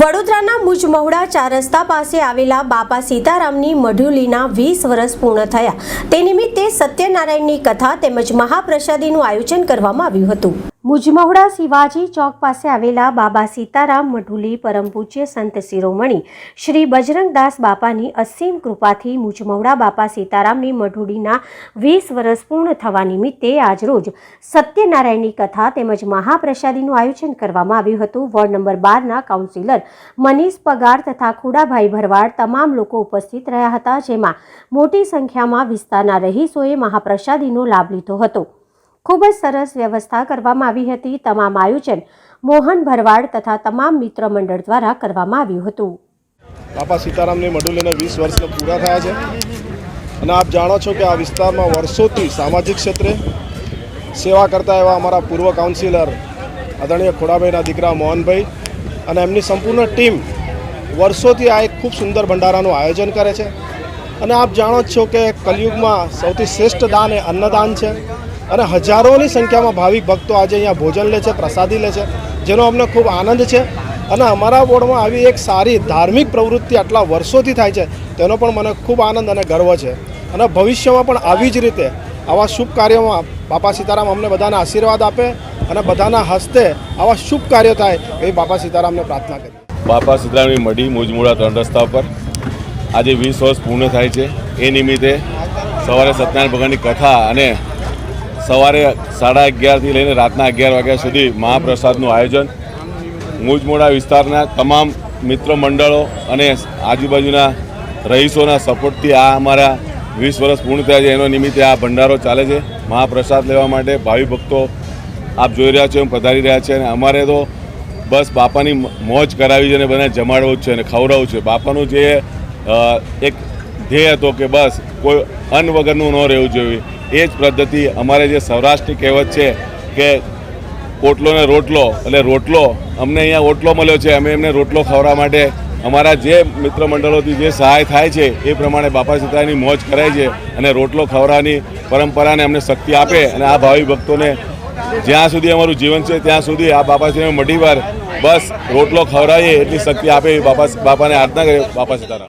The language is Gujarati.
વડોદરાના મુજમહુડા ચાર રસ્તા પાસે આવેલા બાપા સીતારામની મઢુલીના વીસ વર્ષ પૂર્ણ થયા. તે નિમિત્તે સત્યનારાયણની કથા તેમજ મહાપ્રસાદીનું આયોજન કરવામાં આવ્યું હતું. મુજમહુડા શિવાજી ચોક પાસે આવેલા બાબા સીતારામ મઢુલી પરમ પૂજ્ય સંત શિરોમણી શ્રી બજરંગદાસ બાપાની અસીમ કૃપાથી મુજમહુડા બાપા સીતારામની મઢુડીના વીસ વર્ષ પૂર્ણ થવા નિમિત્તે આજરોજ સત્યનારાયણની કથા તેમજ મહાપ્રસાદીનું આયોજન કરવામાં આવ્યું હતું. વોર્ડ નંબર બારના કાઉન્સિલર મનીષ પગાર તથા ખુડાભાઈ ભરવાડ તમામ લોકો ઉપસ્થિત રહ્યા હતા, જેમાં મોટી સંખ્યામાં વિસ્તારના રહીશોએ મહાપ્રસાદીનો લાભ લીધો હતો. ખૂબ જ સરસ વ્યવસ્થા કરવામાં આવી હતી. તમામ આયોજન મોહન ભરવાડ તથા તમામ મિત્ર મંડળ દ્વારા કરવામાં આવ્યું હતું. બાપા સીતારામને મઢુલીને વીસ વર્ષ પૂરા થયા છે. અને આપ જાણો છો કે આ વિસ્તારમાં વર્ષોથી સામાજિક ક્ષેત્રે સેવા કરતા એવા અમારા પૂર્વ કાઉન્સિલર આદરણીય ખોડાભાઈના દીકરા મોહનભાઈ અને એમની સંપૂર્ણ ટીમ વર્ષોથી આ એક ખૂબ સુંદર ભંડારાનું આયોજન કરે છે. અને આપ જાણો જ છો કે કલયુગમાં સૌથી શ્રેષ્ઠ દાન એ અન્નદાન છે. અને હજારોની સંખ્યામાં ભાવિક ભક્તો આજે અહીંયા ભોજન લે છે, પ્રસાદી લે છે, જેનો અમને ખૂબ આનંદ છે. અને અમારા બોર્ડમાં આવી એક સારી ધાર્મિક પ્રવૃત્તિ આટલા વર્ષોથી થાય છે, તેનો પણ મને ખૂબ આનંદ અને ગર્વ છે. અને ભવિષ્યમાં પણ આવી જ રીતે આવા શુભ કાર્યોમાં બાપા સીતારામ અમને બધાને આશીર્વાદ આપે અને બધાના હસ્તે આવા શુભ કાર્યો થાય એ બાપા સીતારામને પ્રાર્થના કરી બાપા સીતારામની મઢી મુજમુડા ત્રણ રસ્તા પર. આજે વીસ વર્ષ પૂર્ણ થાય છે. એ નિમિત્તે સવારે સત્યનારાયણ ભગવાનની કથા અને સવારે સાડા અગિયારથી લઈને રાતના અગિયાર વાગ્યા સુધી મહાપ્રસાદનું આયોજન. મુજમોડા વિસ્તારના તમામ મિત્ર મંડળો અને આજુબાજુના રહીશોના સપોર્ટથી આ અમારા વીસ વર્ષ પૂર્ણ થયા છે. એનો નિમિત્તે આ ભંડારો ચાલે છે. મહાપ્રસાદ લેવા માટે ભાવિ ભક્તો આપ જોઈ રહ્યા છો, એમ પધારી રહ્યા છે અને અમારે તો બસ બાપાની મોજ કરાવી છે અને બધાને જમાડવું છે અને ખવડાવવું છે. બાપાનું જે એક ધ્યેય હતો કે બસ કોઈ અન્ન વગરનું ન રહેવું જોઈએ. એ જ પદ્ધતિ અમારે જે સૌરાષ્ટ્રની કહેવત છે કે પોટલો ને રોટલો, એટલે રોટલો અમને અહીંયા ઓટલો મળ્યો છે, અમે એમને રોટલો ખવડાવવા માટે અમારા જે મિત્ર મંડળોથી જે સહાય થાય છે, એ પ્રમાણે બાપા સીતાની મોજ કરાય છે અને રોટલો ખવડાવવાની પરંપરાને અમને શક્તિ આપે અને આ ભાવિ ભક્તોને જ્યાં સુધી અમારું જીવન છે, ત્યાં સુધી આ બાપા શ્રી મઢી વાર બસ રોટલો ખવડાવીએ એટલી શક્તિ આપે બાપા, બાપાને આરાધના કરીએ બાપા સીતારામ.